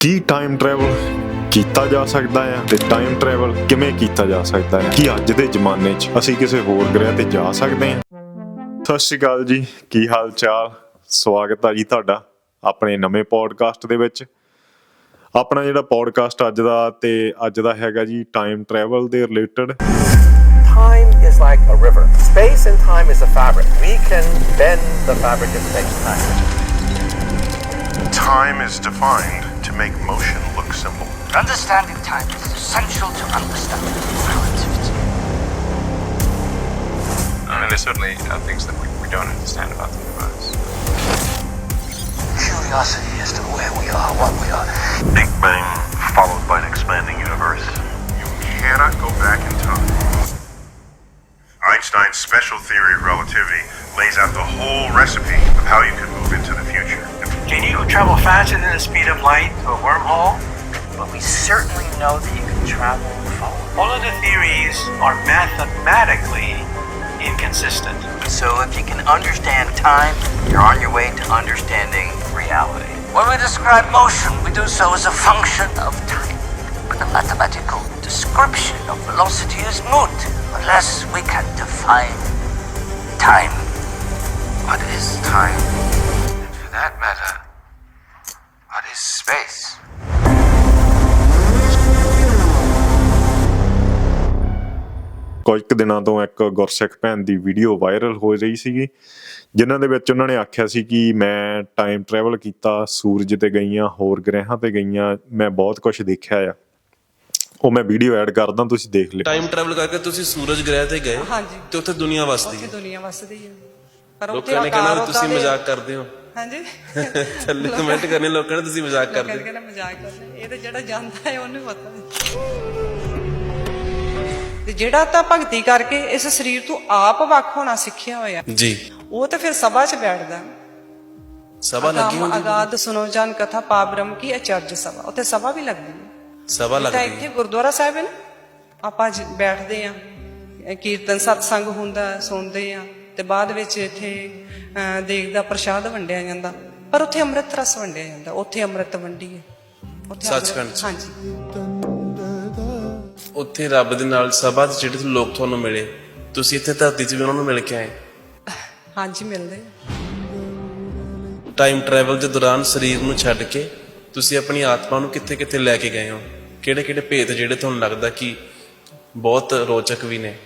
ਕੀ time travel ਕੀਤਾ ਜਾ ਸਕਦਾ ਹੈ ਤੇ ਟਾਈਮ ਟਰੈਵਲ ਕਿਵੇਂ ਕੀਤਾ ਜਾ ਸਕਦਾ ਹੈ ਕੀ ਅੱਜ ਦੇ ਜ਼ਮਾਨੇ 'ਚ ਅਸੀਂ ਕਿਸੇ ਹੋਰ ਗ੍ਰਹਿ ਤੇ ਜਾ ਸਕਦੇ ਹਾਂ ਸਤਿ ਸ਼੍ਰੀ ਅਕਾਲ ਜੀ, ਕੀ ਹਾਲ ਚਾਲ ਸਵਾਗਤ ਹੈ ਜੀ ਤੁਹਾਡਾ ਆਪਣੇ ਨਵੇਂ ਪੋਡਕਾਸਟ ਦੇ ਵਿੱਚ ਆਪਣਾ ਜਿਹੜਾ ਪੋਡਕਾਸਟ ਅੱਜ ਦਾ ਤੇ ਅੱਜ ਦਾ ਹੈਗਾ ਜੀ ਟਾਈਮ ਟਰੈਵਲ ਦੇ related Time is like a river. Space and time is a fabric. We can bend the fabric of space-time. Is defined to make motion look simple. Understanding time is essential to understanding relativity. I mean, there's certainly uh, things that we, we don't understand about the universe. Curiosity as to where we are, what we are. Big Bang followed by an expanding universe. You cannot go back in time. Einstein's special theory of relativity lays out the whole recipe of how you can move into the future. Can you travel faster than the speed of light to a wormhole? But we certainly know that you can travel forward. All of the theories are mathematically inconsistent. So if you can understand time, you're on your way to understanding reality. When we describe motion, we do so as a function of time. But the mathematical description of velocity is moot unless we can define time. What is time? That matter, what is space? ਕੁਝ ਕੁ ਦਿਨਾਂ ਤੋਂ ਇੱਕ ਗੁਰਸਿੱਖ ਭੈਣ ਦੀ video viral ਹੋ ਰਹੀ ਸੀਗੀ ਜਿਨ੍ਹਾਂ ਦੇ ਵਿੱਚ ਉਹਨਾਂ ਨੇ ਆਖਿਆ ਸੀ ਕਿ ਮੈਂ ਟਾਈਮ ਟਰੈਵਲ ਕੀਤਾ ਸੂਰਜ ਤੇ ਗਈਆਂ ਹੋਰ ਗ੍ਰਹਿਾਂ ਤੇ ਗਈਆਂ ਮੈਂ ਬਹੁਤ ਕੁਝ ਦੇਖਿਆ ਆ। ਉਹ ਮੈਂ ਵੀਡੀਓ ਐਡ ਕਰਦਾ ਤੁਸੀਂ ਦੇਖ ਲਿਓ। ਟਾਈਮ ਟਰੈਵਲ ਕਰਕੇ ਤੁਸੀਂ ਸੂਰਜ ਗ੍ਰਹਿ ਤੇ ਗਏ ਹਾਂਜੀ। ਤੇ ਉੱਥੇ ਦੁਨੀਆ ਵਸਦੀ ਉੱਥੇ ਹੈ। ਦੁਨੀਆ ਵਸਦੀ ਹੈ। ਪਰ ਉੱਥੇ ਲੋਕਾਂ ਨੇ ਕਹਿਣਾ ਵੀ ਆਕਾਰ ਤੁਸੀਂ ਮਜ਼ਾਕ ਕਰਦੇ ਹੋ। ਹਾਂਜੀ। ਥੱਲੇ ਕਮੈਂਟ ਕਰਨੇ ਲੋਕਾਂ ਨੇ ਤੁਸੀਂ ਮਜ਼ਾਕ ਕਰਦੇ ਨੇ ਕਹਿਣਾ ਮਜ਼ਾਕ ਕਰਦੇ। ਇਹ ਤਾਂ ਜਿਹੜਾ ਜਾਂਦਾ ਹੈ ਉਹਨੂੰ ਪਤਾ ਤੇ ਜਿਹੜਾ ਤਾਂ ਭਗਤੀ ਕਰਕੇ ਇਸ ਸਰੀਰ ਤੋਂ ਆਪ ਵੱਖ ਹੋਣਾ ਸਿੱਖਿਆ ਹੋਇਆ ਜੀ। ਉਹ ਤਾਂ ਫਿਰ ਸਭਾ 'ਚ ਬੈਠਦਾ। ਸਭਾ ਲੱਗੀ ਹੁੰਦੀ ਅਗਾਧ ਸੁਨੋ ਜਨ ਕਥਾ ਪਾਬ੍ਰਹਮ ਕੀ ਅਚਰਜ ਸਭਾ। ਉੱਥੇ ਸਭਾ ਵੀ ਲੱਗਦੀ ਹੈ। ਸਭਾ ਲੱਗਦੀ ਇੱਥੇ ਗੁਰਦੁਆਰਾ ਸਾਹਿਬ ਹੈ ਨਾ। ਆਪਾਂ ਬੈਠਦੇ ਆ ਕੀਰਤਨ ਸਤਸੰਗ ਹੁੰਦਾ ਸੁਣਦੇ ਆ ਤੇ ਬਾਅਦ ਵਿੱਚ ਇੱਥੇ ਅਹ, ਦੇਗ ਦਾ ਪ੍ਰਸ਼ਾਦ ਵੰਡਿਆ ਜਾਂਦਾ। ਪਰ ਉੱਥੇ ਅੰਮ੍ਰਿਤ ਰਸ ਵੰਡਿਆ ਜਾਂਦਾ। ਉੱਥੇ ਅੰਮ੍ਰਿਤ ਉੱਥੇ ਅੰਮ੍ਰਿਤ- ਸੱਚਖੰਡ। ਹਾਂਜੀ। ਉੱਥੇ ਰੱਬ ਦੇ ਨਾਲ ਸਭਾ 'ਚ ਜਿਹੜੇ ਲੋਕ ਤੁਹਾਨੂੰ ਮਿਲੇ ਤੁਸੀਂ ਇੱਥੇ ਧਰਤੀ 'ਚ ਵੀ ਉਹਨਾਂ ਨੂੰ ਮਿਲ ਕੇ ਆਏ? ਹਾਂਜੀ ਮਿਲਦੇ। ਟਾਈਮ ਟਰੈਵਲ ਦੇ ਦੌਰਾਨ ਸਰੀਰ ਨੂੰ ਛੱਡ ਕੇ ਤੁਸੀਂ ਆਪਣੀ ਆਤਮਾ ਨੂੰ ਕਿੱਥੇ ਕਿੱਥੇ ਲੈ ਕੇ ਗਏ ਹੋ? ਕਿਹੜੇ ਕਿਹੜੇ ਭੇਤ ਜਿਹੜੇ ਤੁਹਾਨੂੰ ਲੱਗਦਾ ਕਿ ਬਹੁਤ ਰੋਚਕ ਵੀ ਨੇ?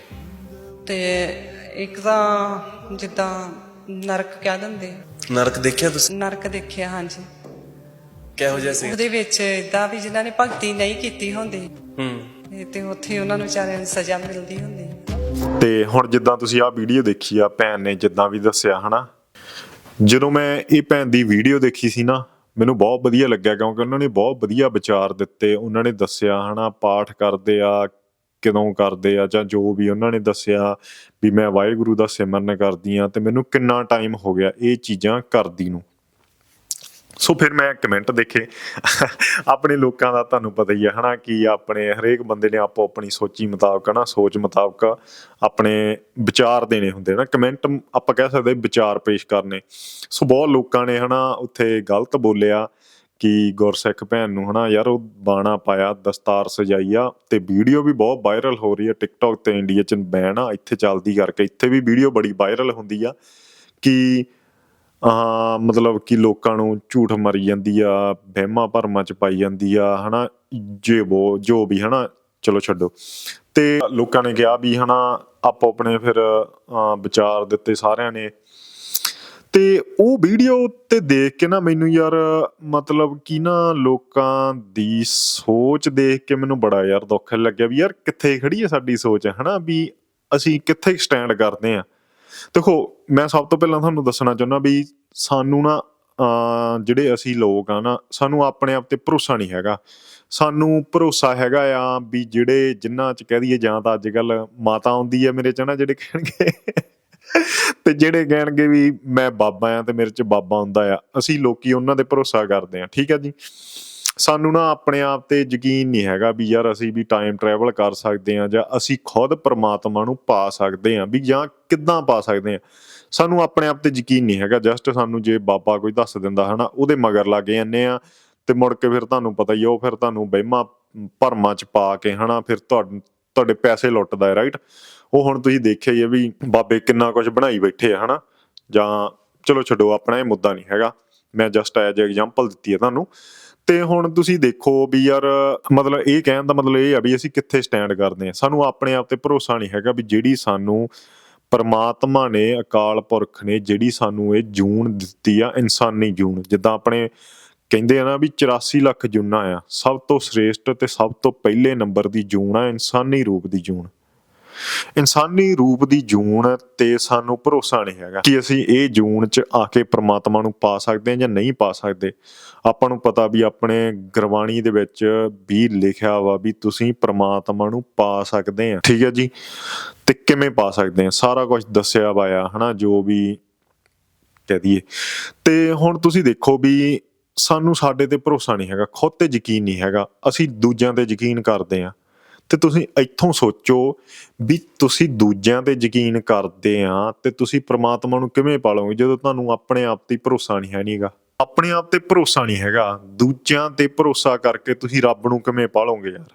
ਤੇ ਇੱਕ ਤਾਂ ਜਿੱਦਾਂ ਨਰਕ ਕਹਿ ਦਿੰਦੇ। ਨਰਕ ਦੇਖਿਆ ਤੁਸੀਂ? ਨਰਕ ਦੇਖਿਆ ਹਾਂਜੀ। ਕਿਹੋ ਜਿਹਾ ਸੀ? ਉਹਦੇ ਵਿੱਚ ਇਦਾਂ ਵੀ ਜਿਨ੍ਹਾਂ ਨੇ ਭਗਤੀ ਨਹੀਂ ਕੀਤੀ ਹੁੰਦੀ। ਹੂੰ। ਇਹ ਤੇ ਉੱਥੇ ਉਹਨਾਂ ਨੂੰ ਵਿਚਾਰਿਆਂ ਨੂੰ ਸਜ਼ਾ ਮਿਲਦੀ ਹੁੰਦੀ। ਤੇ ਹੁਣ ਜਿੱਦਾਂ ਤੁਸੀਂ ਆਹ ਵੀਡੀਓ ਦੇਖੀ ਆ ਭੈਣ ਨੇ ਜਿੱਦਾਂ ਵੀ ਦੱਸਿਆ ਹਨਾ? ਜਦੋਂ ਮੈਂ ਇਹ ਭੈਣ ਦੀ ਵੀਡੀਓ ਦੇਖੀ ਸੀ ਨਾ ਮੈਨੂੰ ਬਹੁਤ ਵਧੀਆ ਲੱਗਿਆ ਕਿਉਂਕਿ ਉਹਨਾਂ ਨੇ ਬਹੁਤ ਵਧੀਆ ਵਿਚਾਰ ਦਿੱਤੇ ਉਹਨਾਂ ਨੇ ਦੱਸਿਆ ਹਨਾ ਪਾਠ ਕਰਦੇ ਆ ਕਦੋਂ ਕਰਦੇ ਆ ਜਾਂ ਜੋ ਵੀ ਉਹਨਾਂ ਨੇ ਦੱਸਿਆ ਵੀ ਮੈਂ ਵਾਹਿਗੁਰੂ ਦਾ ਸਿਮਰਨ ਕਰਦੀ ਆ ਤੇ ਮੈਨੂੰ ਕਿੰਨਾ ਟਾਈਮ ਹੋ ਗਿਆ ਇਹ ਚੀਜ਼ਾਂ ਕਰਦੀ ਨੂੰ। ਸੋ ਫਿਰ ਮੈਂ ਕਮੈਂਟ ਦੇਖੇ। ਆਪਣੇ ਲੋਕਾਂ ਦਾ ਤੁਹਾਨੂੰ ਪਤਾ ਹੀ ਹੈ ਹਨਾ ਕਿ ਆਪਣੇ ਹਰੇਕ ਬੰਦੇ ਨੇ ਆਪੋ ਆਪਣੀ ਸੋਚੀ ਮੁਤਾਬਕ ਹਨਾ, ਸੋਚ ਮੁਤਾਬਕ ਆਪਣੇ ਵਿਚਾਰ ਦੇਣੇ ਹੁੰਦੇ ਨਾ। ਕਮੈਂਟ ਆਪਾਂ ਕਹਿ ਸਕਦੇ ਵਿਚਾਰ ਪੇਸ਼ ਕਰਨੇ। ਸੋ ਬਹੁਤ ਲੋਕਾਂ ਨੇ ਹਨਾ ਉੱਥੇ ਗਲਤ ਬੋਲਿਆ। ਕਿ ਗੁਰਸਿੱਖ ਭੈਣ ਨੂੰ ਹਨਾ ਯਾਰ ਉਹ ਬਾਣਾ ਪਾਇਆ, ਦਸਤਾਰ ਸਜਾਈ ਆ ਤੇ ਵੀਡੀਓ ਵੀ ਬਹੁਤ ਵਾਇਰਲ ਹੋ ਰਹੀ ਹੈ ਟਿਕਟੌਕ ਤੇ ਇੰਡੀਆ ਚ ਬੈਨ ਆ, ਇੱਥੇ ਚੱਲਦੀ ਕਰਕੇ ਇੱਥੇ ਵੀ ਵੀਡੀਓ ਬੜੀ ਵਾਇਰਲ ਹੁੰਦੀ ਆ ਕਿ ਆ ਮਤਲਬ ਕਿ ਲੋਕਾਂ ਨੂੰ ਝੂਠ ਮਾਰੀ ਜਾਂਦੀ ਆ, ਵਹਿਮਾਂ ਭਰਮਾਂ ਚ ਪਾਈ ਜਾਂਦੀ ਆ, ਹਨਾ ਜੇ ਉਹ ਜੋ ਵੀ ਹਨਾ, ਚਲੋ ਛੱਡੋ। ਤੇ ਲੋਕਾਂ ਨੇ ਕਿਹਾ ਵੀ ਹਨਾ ਆਪੋ ਆਪਣੇ ਫਿਰ ਵਿਚਾਰ ਦਿੱਤੇ ਸਾਰਿਆਂ ਨੇ ਤੇ ਉਹ ਵੀਡੀਓ ਤੇ ਦੇਖ ਕੇ ਨਾ ਮੈਨੂੰ ਯਾਰ, ਮਤਲਬ ਕਿ ਨਾ ਲੋਕਾਂ ਦੀ ਸੋਚ ਦੇਖ ਕੇ ਮੈਨੂੰ ਬੜਾ ਯਾਰ ਦੁੱਖ ਲੱਗਿਆ ਵੀ ਯਾਰ ਕਿੱਥੇ ਖੜੀ ਹੈ ਸਾਡੀ ਸੋਚ, ਹਨਾ ਵੀ ਅਸੀਂ ਕਿੱਥੇ ਸਟੈਂਡ ਕਰਦੇ ਆ। ਦੇਖੋ, ਮੈਂ ਸਭ ਤੋਂ ਪਹਿਲਾਂ ਤੁਹਾਨੂੰ ਦੱਸਣਾ ਚਾਹੁੰਦਾ ਵੀ ਸਾਨੂੰ ਨਾ ਜਿਹੜੇ ਅਸੀਂ ਲੋਕ ਆ ਨਾ, ਸਾਨੂੰ ਆਪਣੇ ਆਪ ਤੇ ਭਰੋਸਾ ਨਹੀਂ ਹੈਗਾ। ਸਾਨੂੰ ਭਰੋਸਾ ਹੈਗਾ ਆ ਵੀ ਜਿਹੜੇ ਜਿਨ੍ਹਾਂ ਚ ਕਹਿ ਦਈਏ ਜਾਂ ਤਾਂ ਅੱਜ ਕੱਲ ਮਾਤਾ ਆਉਂਦੀ ਹੈ ਮੇਰੇ ਚ ਨਾ ਜਿਹੜੇ ਕਹਿਣਗੇ। ਤੇ ਜਿਹੜੇ ਕਹਿਣਗੇ ਵੀ ਮੈਂ ਬਾਬਾ ਆ ਤੇ ਮੇਰੇ ਚ ਬਾਬਾ ਹੁੰਦਾ ਆ, ਅਸੀਂ ਲੋਕੀ ਉਹਨਾਂ ਤੇ ਭਰੋਸਾ ਕਰਦੇ ਆ ਠੀਕ ਆ ਜੀ? ਸਾਨੂੰ ਨਾ ਆਪਣੇ ਆਪ ਤੇ ਯਕੀਨ ਨਹੀਂ ਹੈਗਾ ਵੀ ਯਾਰ ਅਸੀਂ ਵੀ ਟਾਈਮ ਟਰੈਵਲ ਕਰ ਸਕਦੇ ਆ ਜਾਂ ਅਸੀਂ ਖੁਦ ਪ੍ਰਮਾਤਮਾ ਨੂੰ ਪਾ ਸਕਦੇ ਆ ਵੀ ਜਾਂ ਕਿੱਦਾਂ ਪਾ ਸਕਦੇ ਆ ਸਾਨੂੰ ਆਪਣੇ ਆਪ ਤੇ ਯਕੀਨ ਨਹੀਂ ਹੈਗਾ ਜਸਟ ਸਾਨੂੰ ਜੇ ਬਾਬਾ ਕੋਈ ਦੱਸ ਦਿੰਦਾ ਹਨਾ, ਉਹਦੇ ਮਗਰ ਲੱਗ ਜਾਂਦੇ ਆ ਤੇ ਮੁੜ ਕੇ ਫਿਰ ਤੁਹਾਨੂੰ ਪਤਾ ਹੀ ਉਹ ਫਿਰ ਤੁਹਾਨੂੰ ਬਹਿਮਾ ਭਰਮਾਂ ਚ ਪਾ ਕੇ ਹਨਾ, ਫਿਰ ਤੁਹਾਡੇ ਤੁਹਾਡੇ ਪੈਸੇ ਲੁੱਟਦਾ ਹੈ ਰਾਈਟ ਉਹ ਹੁਣ ਤੁਸੀਂ ਦੇਖਿਆ ਹੀ ਹੈ ਵੀ ਬਾਬੇ ਕਿੰਨਾ ਕੁਝ ਬਣਾਈ ਬੈਠੇ ਆ, ਹਨਾ? ਜਾਂ ਚਲੋ ਛੱਡੋ, ਆਪਣਾ ਇਹ ਮੁੱਦਾ ਨਹੀਂ ਹੈਗਾ। ਮੈਂ ਜਸਟ ਐਜ ਐਗਜ਼ਾਮਪਲ ਦਿੱਤੀ ਹੈ ਤੁਹਾਨੂੰ। ਤੇ ਹੁਣ ਤੁਸੀਂ ਦੇਖੋ ਵੀ ਯਾਰ, ਮਤਲਬ ਇਹ ਕਹਿਣ ਦਾ ਮਤਲਬ ਇਹ ਆ ਵੀ ਅਸੀਂ ਕਿੱਥੇ ਸਟੈਂਡ ਕਰਦੇ ਆ। ਸਾਨੂੰ ਆਪਣੇ ਆਪ ਤੇ ਭਰੋਸਾ ਨਹੀਂ ਹੈਗਾ ਵੀ ਜਿਹੜੀ ਸਾਨੂੰ ਪਰਮਾਤਮਾ ਨੇ, ਅਕਾਲ ਪੁਰਖ ਨੇ ਜਿਹੜੀ ਸਾਨੂੰ ਇਹ ਜੂਨ ਦਿੱਤੀ ਆ, ਇਨਸਾਨੀ ਜੂਨ, ਜਿੱਦਾਂ ਆਪਣੇ ਕਹਿੰਦੇ ਆ ਨਾ ਵੀ 84 ਲੱਖ ਜੂਨਾਂ ਆ, ਸਭ ਤੋਂ ਸ੍ਰੇਸ਼ਟ ਤੇ ਸਭ ਤੋਂ ਪਹਿਲੇ ਨੰਬਰ ਦੀ ਜੂਨ ਆ, ਇਨਸਾਨੀ ਰੂਪ ਦੀ ਜੂਨ। ਇਨਸਾਨੀ ਰੂਪ ਦੀ ਜੂਨ ਤੇ ਸਾਨੂੰ ਭਰੋਸਾ ਨਹੀਂ ਹੈਗਾ ਕਿ ਅਸੀਂ ਇਹ ਜੂਨ ਚ ਆ ਕੇ ਪ੍ਰਮਾਤਮਾ ਨੂੰ ਪਾ ਸਕਦੇ ਹਾਂ ਜਾਂ ਨਹੀਂ ਪਾ ਸਕਦੇ। ਆਪਾਂ ਨੂੰ ਪਤਾ ਵੀ ਆਪਣੇ ਗੁਰਬਾਣੀ ਦੇ ਵਿੱਚ ਵੀ ਲਿਖਿਆ ਵਾ ਵੀ ਤੁਸੀਂ ਪ੍ਰਮਾਤਮਾ ਨੂੰ ਪਾ ਸਕਦੇ ਆ ਠੀਕ ਹੈ ਜੀ? ਤੇ ਕਿਵੇਂ ਪਾ ਸਕਦੇ ਆ ਸਾਰਾ ਕੁਝ ਦੱਸਿਆ ਵਾ ਆ, ਹਨਾ, ਜੋ ਵੀ ਕਹਿ ਦਈਏ। ਤੇ ਹੁਣ ਤੁਸੀਂ ਦੇਖੋ ਵੀ ਸਾਨੂੰ ਸਾਡੇ ਤੇ ਭਰੋਸਾ ਨਹੀਂ ਹੈਗਾ, ਖੁਦ ਤੇ ਯਕੀਨ ਨਹੀਂ ਹੈਗਾ। ਅਸੀਂ ਦੂਜਿਆਂ ਤੇ ਯਕੀਨ ਕਰਦੇ ਆ ਤੇ ਤੁਸੀਂ ਇੱਥੋਂ ਸੋਚੋ ਵੀ ਤੁਸੀਂ ਦੂਜਿਆਂ ਤੇ ਯਕੀਨ ਕਰਦੇ ਆ ਤੇ ਤੁਸੀਂ ਪ੍ਰਮਾਤਮਾ ਨੂੰ ਕਿਵੇਂ ਪਾਲੋਗੇ ਜਦੋਂ ਤੁਹਾਨੂੰ ਆਪਣੇ ਆਪ ਤੇ ਭਰੋਸਾ ਨਹੀਂ ਹੈ ਨਹੀਂਗਾ ਆਪਣੇ ਆਪ ਤੇ ਭਰੋਸਾ ਨਹੀਂ ਹੈਗਾ। ਦੂਜਿਆਂ ਤੇ ਭਰੋਸਾ ਕਰਕੇ ਤੁਸੀਂ ਰੱਬ ਨੂੰ ਕਿਵੇਂ ਪਾਲੋਗੇ ਯਾਰ?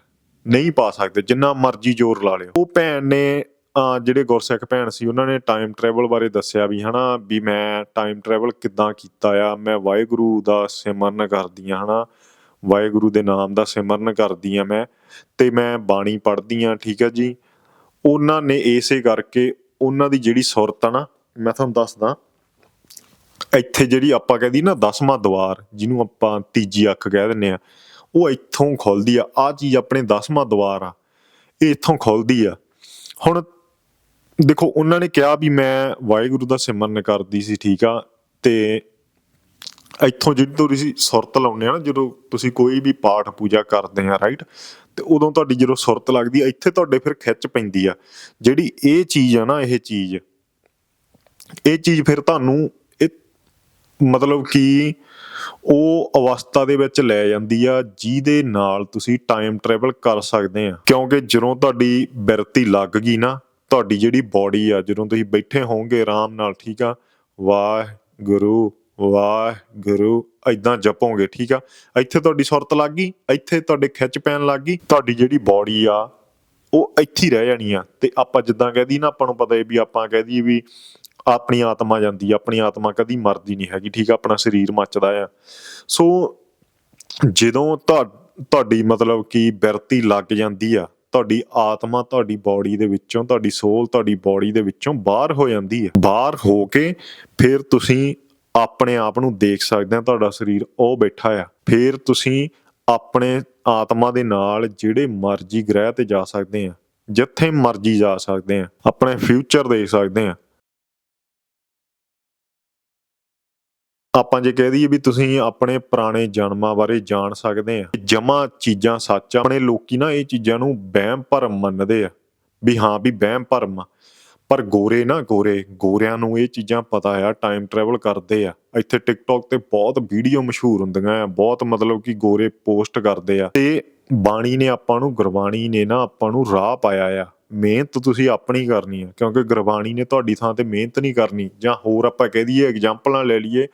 ਨਹੀਂ ਪਾ ਸਕਦੇ, ਜਿੰਨਾ ਮਰਜ਼ੀ ਜ਼ੋਰ ਲਾ ਲਿਓ। ਉਹ ਭੈਣ ਨੇ ਅਹ ਜਿਹੜੇ ਗੁਰਸਿੱਖ ਭੈਣ ਸੀ, ਉਹਨਾਂ ਨੇ ਟਾਈਮ ਟਰੈਵਲ ਬਾਰੇ ਦੱਸਿਆ ਵੀ, ਹਨਾ, ਵੀ ਮੈਂ ਟਾਈਮ ਟਰੈਵਲ ਕਿੱਦਾਂ ਕੀਤਾ ਆ, ਮੈਂ ਵਾਹਿਗੁਰੂ ਦਾ ਸਿਮਰਨ ਕਰਦੀ ਆ, ਹਨਾ। ਵਾਹਿਗੁਰੂ ਦੇ ਨਾਮ ਦਾ ਸਿਮਰਨ ਕਰਦੀ ਆ ਮੈਂ ਤੇ ਮੈਂ ਬਾਣੀ ਪੜ੍ਹਦੀ ਆ ਠੀਕ ਆ ਜੀ? ਉਹਨਾਂ ਨੇ ਇਸੇ ਕਰਕੇ ਉਹਨਾਂ ਦੀ ਜਿਹੜੀ ਸੁਰਤ ਆ ਨਾ, ਮੈਂ ਤੁਹਾਨੂੰ ਦੱਸਦਾ, ਇੱਥੇ ਜਿਹੜੀ ਆਪਾਂ ਕਹਿੰਦੀ ਨਾ ਦਸਵਾਂ ਦਵਾਰ, ਜਿਹਨੂੰ ਆਪਾਂ ਤੀਜੀ ਅੱਖ ਕਹਿ ਦਿੰਨੇ ਆ ਉਹ ਇੱਥੋਂ ਖੁੱਲਦੀ ਆ। ਆ ਚੀਜ਼ ਆਪਣੇ ਦਸਵਾਂ ਦਵਾਰ ਆ। ਇਹ ਇੱਥੋਂ ਖੁੱਲਦੀ ਆ। ਹੁਣ ਦੇਖੋ, ਉਹਨਾਂ ਨੇ ਕਿਹਾ ਵੀ ਮੈਂ ਵਾਹਿਗੁਰੂ ਦਾ ਸਿਮਰਨ ਕਰਦੀ ਸੀ, ਠੀਕ ਆ, ਤੇ ਇੱਥੋਂ ਜਿਹੜੀ ਤੁਸੀਂ ਸੁਰਤ ਲਾਉਂਦੇ ਆ ਨਾ, ਜਦੋਂ ਤੁਸੀਂ ਕੋਈ ਵੀ ਪਾਠ ਪੂਜਾ ਕਰਦੇ ਆ ਰਾਈਟ ਤੇ ਉਦੋਂ ਤੁਹਾਡੀ ਜਦੋਂ ਸੁਰਤ ਲੱਗਦੀ ਆ, ਇੱਥੇ ਤੁਹਾਡੇ ਫਿਰ ਖਿੱਚ ਪੈਂਦੀ ਆ। ਜਿਹੜੀ ਇਹ ਚੀਜ਼ ਆ ਨਾ, ਇਹ ਚੀਜ਼ ਇਹ ਚੀਜ਼ ਫਿਰ ਤੁਹਾਨੂੰ ਇਹ ਮਤਲਬ ਕਿ ਉਹ ਅਵਸਥਾ ਦੇ ਵਿੱਚ ਲੈ ਜਾਂਦੀ ਆ, ਜਿਹਦੇ ਨਾਲ ਤੁਸੀਂ ਟਾਈਮ ਟਰੈਵਲ ਕਰ ਸਕਦੇ ਆ। ਕਿਉਂਕਿ ਜਦੋਂ ਤੁਹਾਡੀ ਬਿਰਤੀ ਲੱਗ ਗਈ ਨਾ, ਤੁਹਾਡੀ ਜਿਹੜੀ ਬਾਡੀ ਆ, ਜਦੋਂ ਤੁਸੀਂ ਬੈਠੇ ਹੋਵੋਗੇ ਆਰਾਮ ਨਾਲ, ਠੀਕ ਆ? ਵਾਹਿਗੁਰੂ। ਵਾਹਿਗੁਰੂ ਐਦਾਂ ਜਪੋਗੇ, ਠੀਕ ਆ? ਇੱਥੇ ਤੁਹਾਡੀ ਸੁਰਤ ਲੱਗ ਗਈ, ਇੱਥੇ ਤੁਹਾਡੇ ਖਿੱਚ ਪੈਣ ਲੱਗ ਗਈ, ਤੁਹਾਡੀ ਜਿਹੜੀ ਬਾਡੀ ਆ, ਉਹ ਇੱਥੇ ਹੀ ਰਹਿ ਜਾਣੀ ਆ। ਤੇ ਆਪਾਂ ਜਿੱਦਾਂ ਕਹਦੀ ਨਾ, ਆਪਾਂ ਨੂੰ ਪਤਾ ਹੈ ਵੀ ਆਪਾਂ ਕਹਦੀ ਵੀ ਆਪਣੀ ਆਤਮਾ ਜਾਂਦੀ ਆਪਣੀ ਆਤਮਾ ਕਦੀ ਮਰਦੀ ਨਹੀਂ ਹੈਗੀ, ਠੀਕ ਆ? ਆਪਣਾ ਸਰੀਰ ਮੱਚਦਾ ਆ। ਸੋ ਜਦੋਂ ਤੁਹਾ- ਤੁਹਾਡੀ ਮਤਲਬ ਕਿ ਬਿਰਤੀ ਲੱਗ ਜਾਂਦੀ ਆ, ਤੁਹਾਡੀ ਆਤਮਾ ਤੁਹਾਡੀ ਬਾਡੀ ਦੇ ਵਿੱਚੋਂ, ਤੁਹਾਡੀ ਸੋਲ ਤੁਹਾਡੀ ਬਾਡੀ ਦੇ ਵਿੱਚੋਂ ਬਾਹਰ ਹੋ ਜਾਂਦੀ ਹੈ ਬਾਹਰ ਹੋ ਕੇ ਫਿਰ ਤੁਸੀਂ ਆਪਣੇ ਆਪ ਨੂੰ ਦੇਖ ਸਕਦੇ ਆ ਤੁਹਾਡਾ ਸਰੀਰ ਉਹ ਬੈਠਾ ਆ। ਫਿਰ ਤੁਸੀਂ ਆਪਣੇ ਆਤਮਾ ਦੇ ਨਾਲ ਜਿਹੜੇ ਮਰਜ਼ੀ ਗ੍ਰਹਿ ਤੇ ਜਾ ਸਕਦੇ ਆ, ਜਿੱਥੇ ਮਰਜ਼ੀ ਜਾ ਸਕਦੇ ਆ, ਆਪਣੇ ਫਿਊਚਰ ਦੇਖ ਸਕਦੇ ਆ। ਆਪਾਂ ਜੇ ਕਹਿ ਦਈਏ ਵੀ ਤੁਸੀਂ ਆਪਣੇ ਪੁਰਾਣੇ ਜਨਮਾਂ ਬਾਰੇ ਜਾਣ ਸਕਦੇ ਆ, ਜਮਾ ਚੀਜ਼ਾਂ ਸੱਚ ਆ, ਆਪਣੇ ਲੋਕੀ ਨਾ ਇਹ ਚੀਜ਼ਾਂ ਨੂੰ ਵਹਿਮ ਭਰਮ ਮੰਨਦੇ ਆ, ਵੀ ਹਾਂ ਵੀ ਵਹਿਮ ਭਰਮ ਆ। ਪਰ ਗੋਰੇ ਨਾ ਗੋਰੇ, ਗੋਰਿਆਂ ਨੂੰ ਇਹ ਚੀਜ਼ਾਂ ਪਤਾ ਆ ਟਾਈਮ ਟਰੈਵਲ ਕਰਦੇ ਆ। ਇੱਥੇ ਟਿਕਟੌਕ ਤੇ ਬਹੁਤ ਵੀਡੀਓ ਮਸ਼ਹੂਰ ਹੁੰਦੀਆਂ ਆ, ਬਹੁਤ ਮਤਲਬ ਕਿ ਗੋਰੇ ਪੋਸਟ ਕਰਦੇ ਆ। ਤੇ ਬਾਣੀ ਨੇ ਆਪਾਂ ਨੂੰ, ਗੁਰਬਾਣੀ ਨੇ ਨਾ ਆਪਾਂ ਨੂੰ ਰਾਹ ਪਾਇਆ ਆ। ਮਿਹਨਤ ਤੁਸੀਂ ਆਪਣੀ ਕਰਨੀ ਆ, ਕਿਉਂਕਿ ਗੁਰਬਾਣੀ ਨੇ ਤੁਹਾਡੀ ਥਾਂ ਤੇ ਮਿਹਨਤ ਨਹੀਂ ਕਰਨੀ। ਜਾਂ ਹੋਰ ਆਪਾਂ ਕਹਿ ਦਈਏ ਐਗਜ਼ਾਮਪਲਾਂ ਲੈ ਲਈਏ,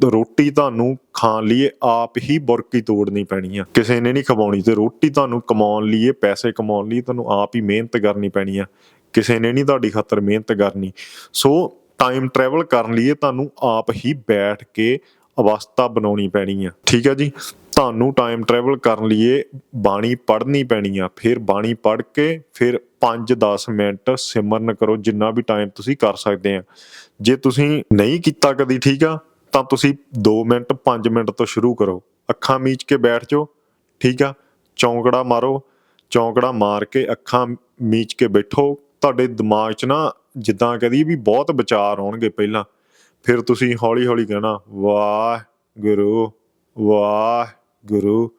ਰੋਟੀ ਤੁਹਾਨੂੰ ਖਾਣ ਲਈ ਆਪ ਹੀ ਬੁਰਕੀ ਤੋੜਨੀ ਪੈਣੀ ਆ। ਕਿਸੇ ਨੇ ਨਹੀਂ ਖਵਾਉਣੀ ਤੇ ਰੋਟੀ ਤੁਹਾਨੂੰ ਕਮਾਉਣ ਲਈ, ਪੈਸੇ ਕਮਾਉਣ ਲਈ ਤੁਹਾਨੂੰ ਆਪ ਹੀ ਮਿਹਨਤ ਕਰਨੀ ਪੈਣੀ ਆ। ਕਿਸੇ ਨੇ ਨਹੀਂ ਤੁਹਾਡੀ ਖਾਤਰ ਮਿਹਨਤ ਕਰਨੀ। ਸੋ ਟਾਈਮ ਟਰੈਵਲ ਕਰਨ ਲਈ ਤੁਹਾਨੂੰ ਆਪ ਹੀ ਬੈਠ ਕੇ ਅਵਸਥਾ ਬਣਾਉਣੀ ਪੈਣੀ ਆ। ਠੀਕ ਆ ਜੀ? ਤੁਹਾਨੂੰ ਟਾਈਮ ਟਰੈਵਲ ਕਰਨ ਲਈ ਬਾਣੀ ਪੜ੍ਹਨੀ ਪੈਣੀ ਆ। ਫਿਰ ਬਾਣੀ ਪੜ੍ਹ ਕੇ ਫਿਰ 5-10 ਮਿੰਟ ਸਿਮਰਨ ਕਰੋ, ਜਿੰਨਾ ਵੀ ਟਾਈਮ ਤੁਸੀਂ ਕਰ ਸਕਦੇ ਆ। ਜੇ ਤੁਸੀਂ ਨਹੀਂ ਕੀਤਾ ਕਦੀ, ਠੀਕ ਆ, ਤਾਂ ਤੁਸੀਂ 2 ਮਿੰਟ 5 ਮਿੰਟ ਤੋਂ ਸ਼ੁਰੂ ਕਰੋ। ਅੱਖਾਂ ਮੀਚ ਕੇ ਬੈਠ ਜਾਓ, ਠੀਕ ਆ? ਚੌਂਕੜਾ ਮਾਰੋ, ਚੌਂਕੜਾ ਮਾਰ ਕੇ ਅੱਖਾਂ ਮੀਚ ਕੇ ਬੈਠੋ। ਤੁਹਾਡੇ ਦਿਮਾਗ 'ਚ ਨਾ ਜਿੱਦਾਂ ਕਹਦੀ ਵੀ ਬਹੁਤ ਵਿਚਾਰ ਆਉਣਗੇ ਪਹਿਲਾਂ, ਫਿਰ ਤੁਸੀਂ ਹੌਲੀ ਹੌਲੀ ਕਹਿਣਾ ਵਾਹ ਗੁਰੂ ਵਾਹ ਗੁਰੂ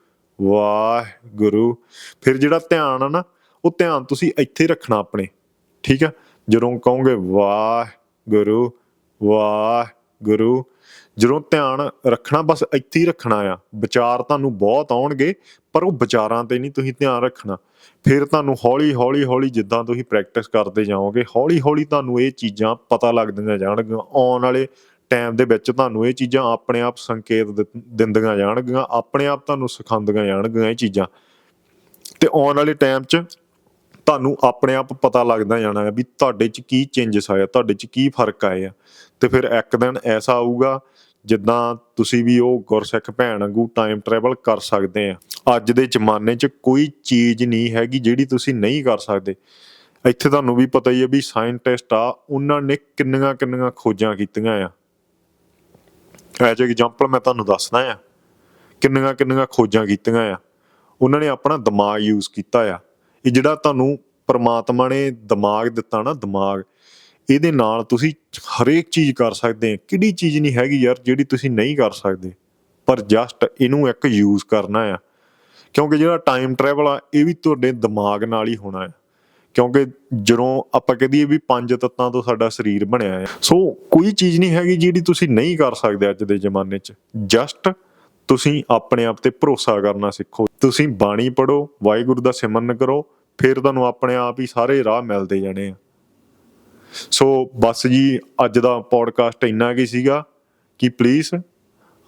ਵਾਹ ਗੁਰੂ ਫਿਰ ਜਿਹੜਾ ਧਿਆਨ ਆ ਨਾ, ਉਹ ਧਿਆਨ ਤੁਸੀਂ ਇੱਥੇ ਰੱਖਣਾ ਆਪਣੇ, ਠੀਕ ਆ? ਜਦੋਂ ਕਹੋਗੇ ਵਾਹ ਗੁਰੂ ਵਾਹ ਗੁਰੂ ਜਦੋਂ ਧਿਆਨ ਰੱਖਣਾ, ਬਸ ਇੱਥੇ ਹੀ ਰੱਖਣਾ ਆ। ਵਿਚਾਰ ਤੁਹਾਨੂੰ ਬਹੁਤ ਆਉਣਗੇ, ਪਰ ਉਹ ਵਿਚਾਰਾਂ ਤੇ ਨਹੀਂ ਤੁਸੀਂ ਧਿਆਨ ਰੱਖਣਾ। ਫਿਰ ਤੁਹਾਨੂੰ ਹੌਲੀ ਹੌਲੀ ਹੌਲੀ ਜਿੱਦਾਂ ਤੁਸੀਂ ਪ੍ਰੈਕਟਿਸ ਕਰਦੇ ਜਾਓਗੇ, ਹੌਲੀ ਹੌਲੀ ਤੁਹਾਨੂੰ ਇਹ ਚੀਜ਼ਾਂ ਪਤਾ ਲੱਗਦੀਆਂ ਜਾਣਗੀਆਂ। ਆਉਣ ਵਾਲੇ ਟਾਈਮ ਦੇ ਵਿੱਚ ਤੁਹਾਨੂੰ ਇਹ ਚੀਜ਼ਾਂ ਆਪਣੇ ਆਪ ਸੰਕੇਤ ਦਿੰਦੀਆਂ ਜਾਣਗੀਆਂ, ਆਪਣੇ ਆਪ ਤੁਹਾਨੂੰ ਸਿਖਾਉਂਦੀਆਂ ਜਾਣਗੀਆਂ ਇਹ ਚੀਜ਼ਾਂ। ਤੇ ਆਉਣ ਵਾਲੇ ਟਾਈਮ 'ਚ ਤੁਹਾਨੂੰ ਆਪਣੇ ਆਪ ਪਤਾ ਲੱਗਦਾ ਜਾਣਾ ਹੈ ਵੀ ਤੁਹਾਡੇ 'ਚ ਕੀ ਚੇਂਜਸ ਆਇਆ ਤੁਹਾਡੇ 'ਚ ਕੀ ਫ਼ਰਕ ਆਏ ਆ। ਤੇ ਫਿਰ ਇੱਕ ਦਿਨ ਐਸਾ ਆਊਗਾ, ਜਿੱਦਾਂ ਤੁਸੀਂ ਵੀ ਉਹ ਗੁਰਸਿੱਖ ਭੈਣ ਵਾਂਗੂ ਟਾਈਮ ਟਰੈਵਲ ਕਰ ਸਕਦੇ ਆ। ਅੱਜ ਦੇ ਜ਼ਮਾਨੇ 'ਚ ਕੋਈ ਚੀਜ਼ ਨਹੀਂ ਹੈਗੀ ਜਿਹੜੀ ਤੁਸੀਂ ਨਹੀਂ ਕਰ ਸਕਦੇ। ਇੱਥੇ ਤੁਹਾਨੂੰ ਵੀ ਪਤਾ ਹੀ ਹੈ ਵੀ ਸਾਇੰਟਿਸਟ ਆ, ਉਹਨਾਂ ਨੇ ਕਿੰਨੀਆਂ ਕਿੰਨੀਆਂ ਖੋਜਾਂ ਕੀਤੀਆਂ ਆ। ਐਜ ਐਗਜ਼ਾਮਪਲ ਮੈਂ ਤੁਹਾਨੂੰ ਦੱਸਦਾ ਆ। ਕਿੰਨੀਆਂ ਕਿੰਨੀਆਂ ਖੋਜਾਂ ਕੀਤੀਆਂ ਆ। ਉਹਨਾਂ ਨੇ ਆਪਣਾ ਦਿਮਾਗ ਯੂਜ਼ ਕੀਤਾ ਆ। ਇਹ ਜਿਹੜਾ ਤੁਹਾਨੂੰ ਪਰਮਾਤਮਾ ਨੇ ਦਿਮਾਗ ਦਿੱਤਾ ਨਾ, ਦਿਮਾਗ, ਇਹਦੇ ਨਾਲ ਤੁਸੀਂ ਹਰੇਕ ਚੀਜ਼ ਕਰ ਸਕਦੇ ਆ ਕਿਹੜੀ ਚੀਜ਼ ਨਹੀਂ ਹੈਗੀ ਯਾਰ ਜਿਹੜੀ ਤੁਸੀਂ ਨਹੀਂ ਕਰ ਸਕਦੇ, ਪਰ ਜਸਟ ਇਹਨੂੰ ਇੱਕ ਯੂਜ਼ ਕਰਨਾ ਆ। ਕਿਉਂਕਿ ਜਿਹੜਾ ਟਾਈਮ ਟਰੈਵਲ ਆ, ਇਹ ਵੀ ਤੁਹਾਡੇ ਦਿਮਾਗ ਨਾਲ ਹੀ ਹੋਣਾ ਹੈ ਕਿਉਂਕਿ ਜਦੋਂ ਆਪਾਂ ਕਹਦੀਏ ਵੀ ਪੰਜ ਤੱਤਾਂ ਤੋਂ ਸਾਡਾ ਸਰੀਰ ਬਣਿਆ ਹੈ ਸੋ ਕੋਈ ਚੀਜ਼ ਨਹੀਂ ਹੈਗੀ ਜਿਹੜੀ ਤੁਸੀਂ ਨਹੀਂ ਕਰ ਸਕਦੇ ਅੱਜ ਦੇ ਜ਼ਮਾਨੇ 'ਚ। ਜਸਟ ਤੁਸੀਂ ਆਪਣੇ ਆਪ ਤੇ ਭਰੋਸਾ ਕਰਨਾ ਸਿੱਖੋ। ਤੁਸੀਂ ਬਾਣੀ ਪੜੋ ਵਾਹਿਗੁਰੂ ਦਾ ਸਿਮਰਨ ਕਰੋ, ਫਿਰ ਤੁਹਾਨੂੰ ਆਪਣੇ ਆਪ ਹੀ ਸਾਰੇ ਰਾਹ ਮਿਲਦੇ ਜਾਣੇ ਆ। ਸੋ ਬਸ ਜੀ, ਅੱਜ ਦਾ ਪੋਡਕਾਸਟ ਇੰਨਾ ਕੀ ਸੀਗਾ ਕਿ ਪਲੀਜ਼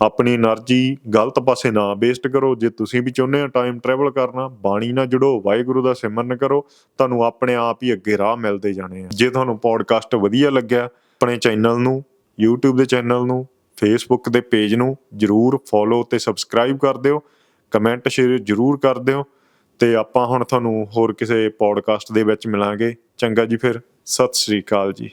ਆਪਣੀ એનર્ਜੀ ਗਲਤ ਪਾਸੇ ਨਾ ਵੇਸਟ ਕਰੋ। ਜੇ ਤੁਸੀਂ ਵੀ ਚਾਹੁੰਦੇ ਹੋ ਟਾਈਮ ਟਰੈਵਲ ਕਰਨਾ, ਬਾਣੀ ਨਾਲ ਜੁੜੋ, ਵਾਹਿਗੁਰੂ ਦਾ ਸਿਮਰਨ ਕਰੋ, ਤੁਹਾਨੂੰ ਆਪਣੇ ਆਪ ਹੀ ਅੱਗੇ ਰਾਹ ਮਿਲਦੇ ਜਾਣੇ ਆ। ਜੇ ਤੁਹਾਨੂੰ ਪੋਡਕਾਸਟ ਵਧੀਆ ਲੱਗਿਆ, ਆਪਣੇ ਚੈਨਲ ਨੂੰ, YouTube ਦੇ ਚੈਨਲ ਨੂੰ ਫੇਸਬੁੱਕ ਦੇ ਪੇਜ ਨੂੰ ਜਰੂਰ ਫੋਲੋ ਤੇ ਸਬਸਕ੍ਰਾਈਬ ਕਰ ਦਿਓ ਕਮੈਂਟ ਸ਼ੇਅਰ ਜਰੂਰ ਕਰ ਦਿਓ ਤੇ ਆਪਾਂ ਹੁਣ ਤੁਹਾਨੂੰ ਹੋਰ ਕਿਸੇ ਪੋਡਕਾਸਟ ਦੇ ਵਿੱਚ ਮਿਲਾਂਗੇ। ਚੰਗਾ ਜੀ ਫਿਰ, ਸਤਿ ਸ੍ਰੀ ਅਕਾਲ ਜੀ।